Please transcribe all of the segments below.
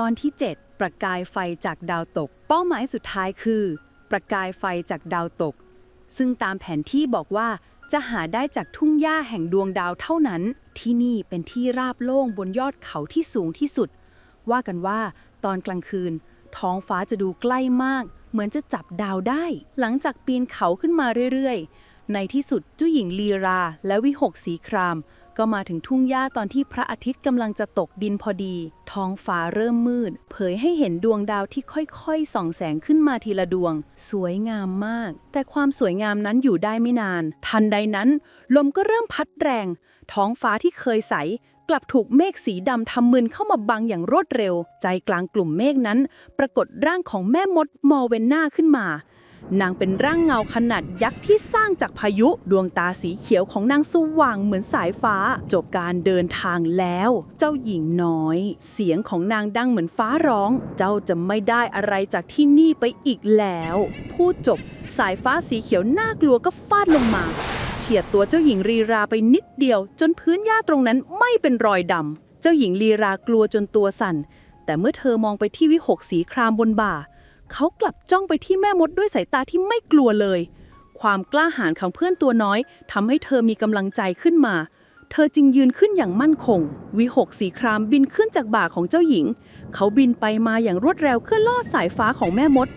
ตอนที่ 7 ประกายไฟจากดาวตก เป้าหมายสุดท้ายคือ ประกายไฟจากดาวตก ซึ่งตามแผนที่บอกว่าจะหาได้จากทุ่งหญ้าแห่งดวงดาวเท่านั้น ที่นี่เป็นที่ราบโล่งบนยอดเขาที่สูงที่สุด ว่ากันว่าตอนกลางคืน ท้องฟ้าจะดูใกล้มาก เหมือนจะจับดาวได้ หลังจากปีนเขาขึ้นมาเรื่อยๆ ในที่สุดเจ้าหญิงลีราและวิหกสีคราม ก็มาถึงทุ่งหญ้าตอนที่พระอาทิตย์กำลังจะตกดินพอดี ท้องฟ้าเริ่มมืด เผยให้เห็นดวงดาวที่ค่อยๆ ส่องแสงขึ้นมาทีละดวง สวยงามมาก แต่ความสวยงามนั้นอยู่ได้ไม่นาน ทันใดนั้น ลมก็เริ่มพัดแรง ท้องฟ้าที่เคยใส กลับถูกเมฆสีดำทำมึนเข้ามาบังอย่างรวดเร็ว ใจกลางกลุ่มเมฆนั้น ปรากฏร่างของแม่มดมอร์เวนนาขึ้นมา นางเป็นร่างเงาขนาดยักษ์ที่สร้างจากพายุ ดวงตาสีเขียวของนางสว่างเหมือนสายฟ้า จบการเดินทางแล้ว เจ้าหญิงน้อย เสียงของนางดังเหมือนฟ้าร้อง เจ้าจะไม่ได้อะไรจากที่นี่ไปอีกแล้ว พูดจบ สายฟ้าสีเขียวน่ากลัวก็ฟาดลงมา เฉียดตัวเจ้าหญิงรีราไปนิดเดียว จนพื้นหญ้าตรงนั้นไม่เป็นรอยดำเจ้าหญิงลีรากลัวจนตัวสั่นแต่เมื่อเธอมองไปที่วิหกสีครามบนบ่า เขากลับจ้องไปที่แม่มดด้วยสายตาที่ไม่กลัวเลย ความกล้าหาญของเพื่อนตัวน้อยทำให้เธอมีกำลังใจขึ้นมา เธอจึงยืนขึ้นอย่างมั่นคง วิหกสีครามบินขึ้นจากบ่าของเจ้าหญิง เขาบินไปมาอย่างรวดเร็วเพื่อล่อสายฟ้าของแม่มด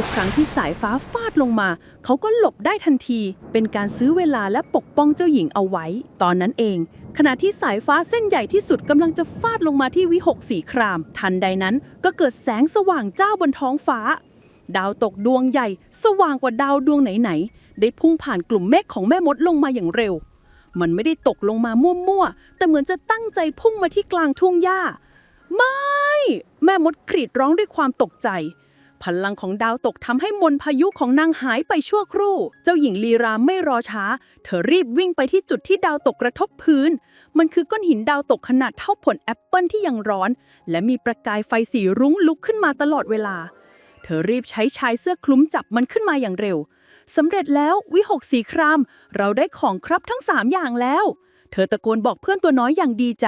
ทุกครั้งที่สายฟ้าฟาดลงมา เขาก็หลบได้ทันที เป็นการซื้อเวลาและปกป้องเจ้าหญิงเอาไว้ ตอนนั้นเอง ขณะที่สายฟ้าเส้นใหญ่ที่สุดกำลังจะฟาดลงมาที่วิหกสีคราม ทันใดนั้นก็เกิดแสงสว่างจ้าบนท้องฟ้า ดาวตกดวงใหญ่ สว่างกว่าดาวดวงไหนๆได้พุ่งผ่านกลุ่มเมฆของแม่มดลงมาอย่างเร็ว มันไม่ได้ตกลงมามั่วๆแต่เหมือนจะตั้งใจพุ่งมาที่กลางทุ่งหญ้าไม่ แม่มดกรีดร้องด้วยความตกใจ พลังของดาวตกทำให้มนพายุของนางหายไปชั่วครู่ เจ้าหญิงลีราไม่รอช้า เธอรีบวิ่งไปที่จุดที่ดาวตกกระทบพื้น มันคือก้อนหินดาวตกขนาดเท่าผลแอปเปิลที่ยังร้อน และมีประกายไฟสีรุ้งลุกขึ้นมาตลอดเวลา เธอรีบใช้ชายเสื้อคลุมจับมันขึ้นมาอย่างเร็วสำเร็จแล้ววิหกสีคราม เราได้ของครับทั้งสามอย่างแล้ว เธอตะโกนบอกเพื่อนตัวน้อยอย่างดีใจ